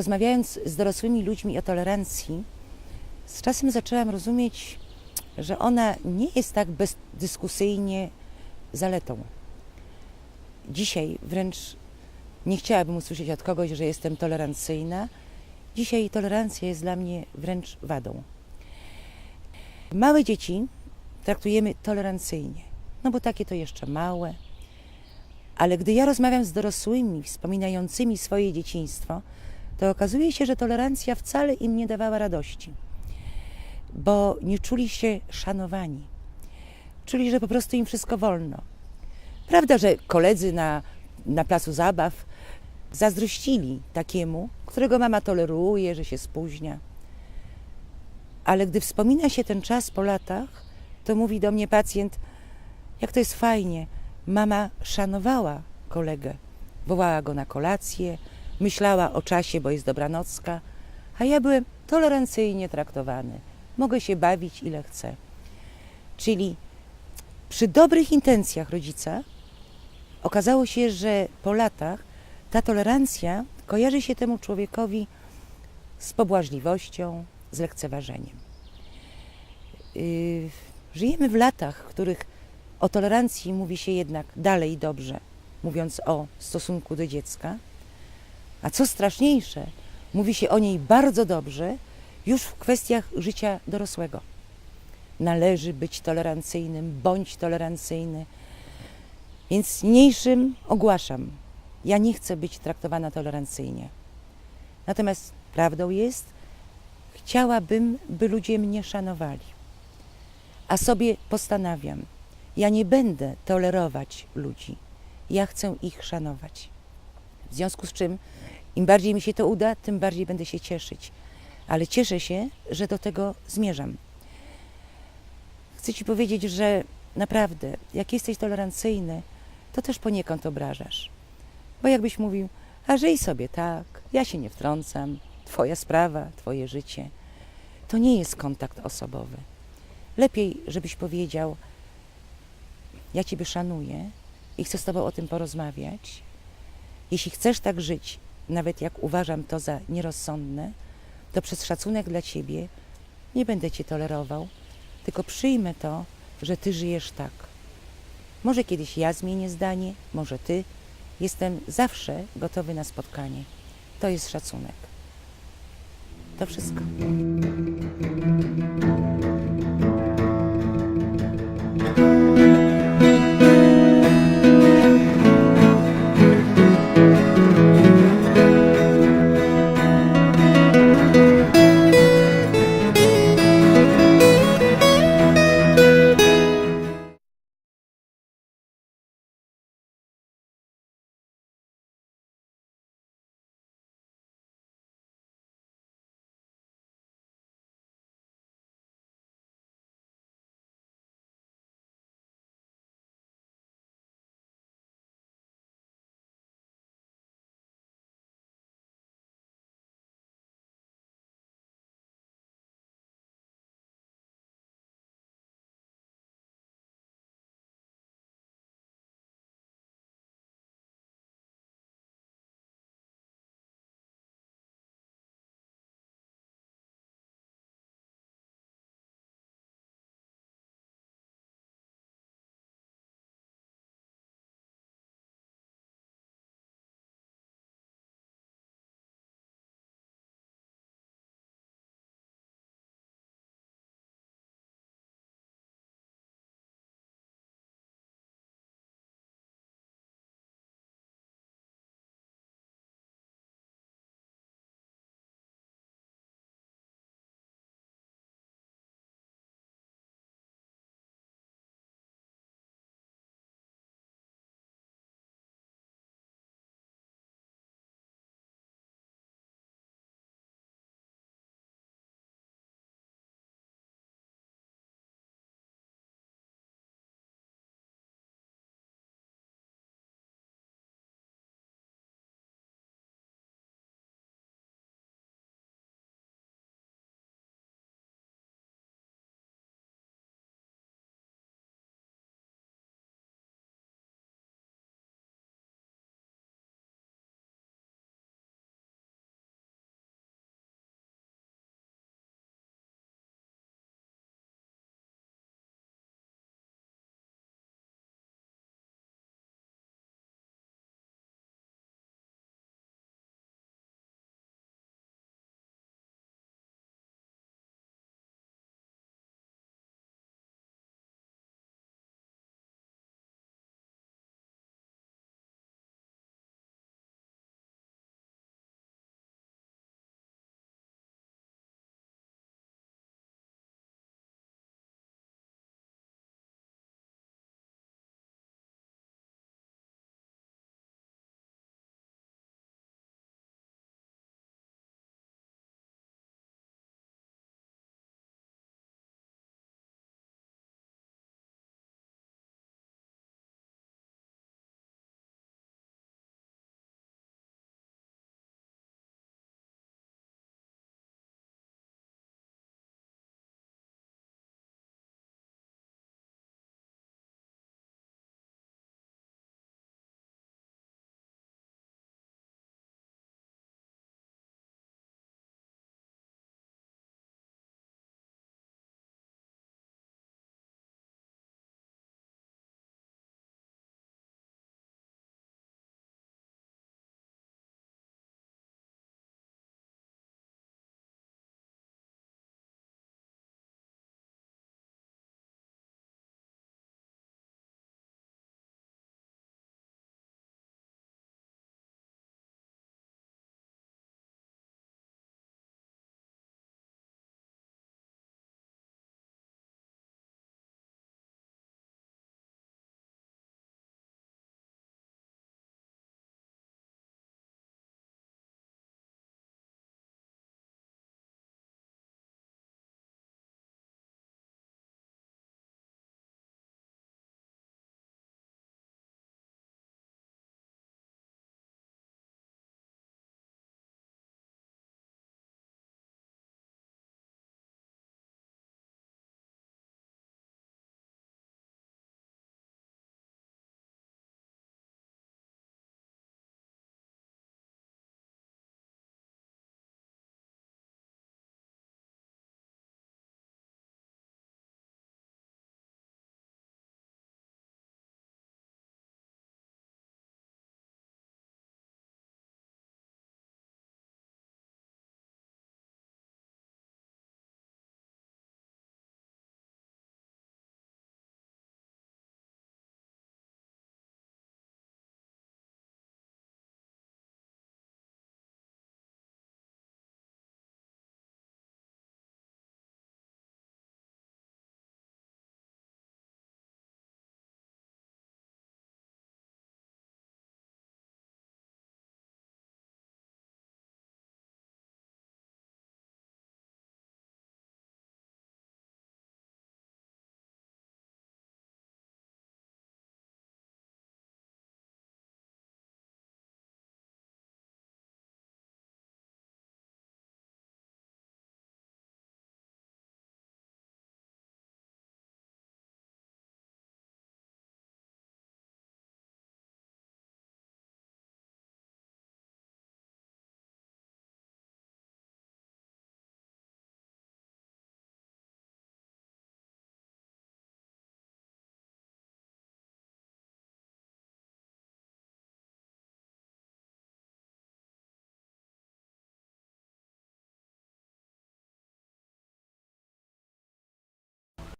rozmawiając z dorosłymi ludźmi o tolerancji, z czasem zaczęłam rozumieć, że ona nie jest tak bezdyskusyjnie zaletą. Dzisiaj wręcz nie chciałabym usłyszeć od kogoś, że jestem tolerancyjna. Dzisiaj tolerancja jest dla mnie wręcz wadą. Małe dzieci traktujemy tolerancyjnie, no bo takie to jeszcze małe. Ale gdy ja rozmawiam z dorosłymi, wspominającymi swoje dzieciństwo, to okazuje się, że tolerancja wcale im nie dawała radości, bo nie czuli się szanowani. Czuli, że po prostu im wszystko wolno. Prawda, że koledzy na, na placu zabaw zazdrościli takiemu, którego mama toleruje, że się spóźnia. Ale gdy wspomina się ten czas po latach, to mówi do mnie pacjent, jak to jest fajnie, mama szanowała kolegę, wołała go na kolację, myślała o czasie, bo jest dobranocka, a ja byłem tolerancyjnie traktowany. Mogę się bawić ile chcę. Czyli przy dobrych intencjach rodzica okazało się, że po latach ta tolerancja kojarzy się temu człowiekowi z pobłażliwością, z lekceważeniem. Yy, żyjemy w latach, w których o tolerancji mówi się jednak dalej dobrze, mówiąc o stosunku do dziecka, a co straszniejsze, mówi się o niej bardzo dobrze już w kwestiach życia dorosłego. Należy być tolerancyjnym, bądź tolerancyjny. Więc niniejszym ogłaszam, ja nie chcę być traktowana tolerancyjnie. Natomiast prawdą jest, chciałabym, by ludzie mnie szanowali. A sobie postanawiam, ja nie będę tolerować ludzi. Ja chcę ich szanować. W związku z czym, im bardziej mi się to uda, tym bardziej będę się cieszyć. Ale cieszę się, że do tego zmierzam. Chcę Ci powiedzieć, że naprawdę, jak jesteś tolerancyjny, to też poniekąd obrażasz. Bo jakbyś mówił, a żyj sobie tak, ja się nie wtrącam, Twoja sprawa, Twoje życie. To nie jest kontakt osobowy. Lepiej, żebyś powiedział, ja Ciebie szanuję i chcę z Tobą o tym porozmawiać. Jeśli chcesz tak żyć, nawet jak uważam to za nierozsądne, to przez szacunek dla Ciebie nie będę Cię tolerował, tylko przyjmę to, że Ty żyjesz tak. Może kiedyś ja zmienię zdanie, może Ty. Jestem zawsze gotowy na spotkanie. To jest szacunek. To wszystko.